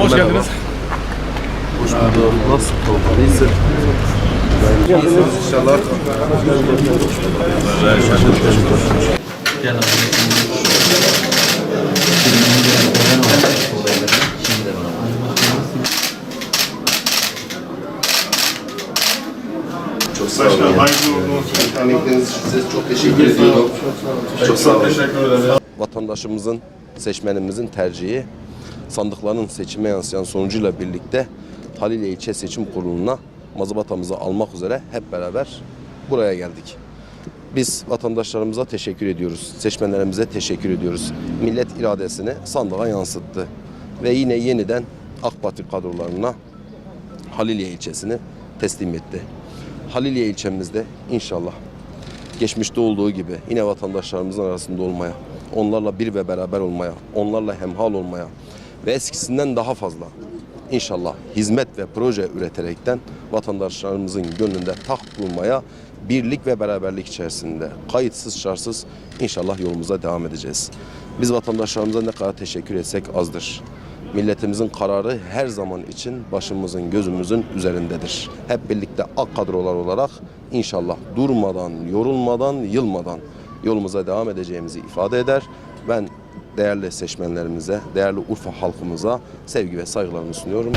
Efendim hoş Merhaba. geldiniz. Hoş bulduk. Nasıl oldu? İyisin. İnşallah. Çok sağ olun. Emekleriniz için size çok teşekkür ediyorum. Çok sağ olun. Vatandaşımızın, seçmenimizin tercihi sandıkların seçime yansıyan sonucuyla birlikte Haliliye İlçe Seçim Kurulu'na mazbatamızı almak üzere hep beraber buraya geldik. Biz vatandaşlarımıza teşekkür ediyoruz. Seçmenlerimize teşekkür ediyoruz. Millet iradesini sandığa yansıttı. Ve yine yeniden AK Parti kadrolarına Haliliye ilçesini teslim etti. Haliliye ilçemizde inşallah geçmişte olduğu gibi yine vatandaşlarımızın arasında olmaya, onlarla bir ve beraber olmaya, onlarla hemhal olmaya ve eskisinden daha fazla inşallah hizmet ve proje üreterekten vatandaşlarımızın gönlünde taht bulmaya birlik ve beraberlik içerisinde kayıtsız şartsız inşallah yolumuza devam edeceğiz. Biz vatandaşlarımıza ne kadar teşekkür etsek azdır. Milletimizin kararı her zaman için başımızın gözümüzün üzerindedir. Hep birlikte ak kadrolar olarak inşallah durmadan, yorulmadan, yılmadan yolumuza devam edeceğimizi ifade eder. Ben değerli seçmenlerimize, değerli Urfa halkımıza sevgi ve saygılarımı sunuyorum.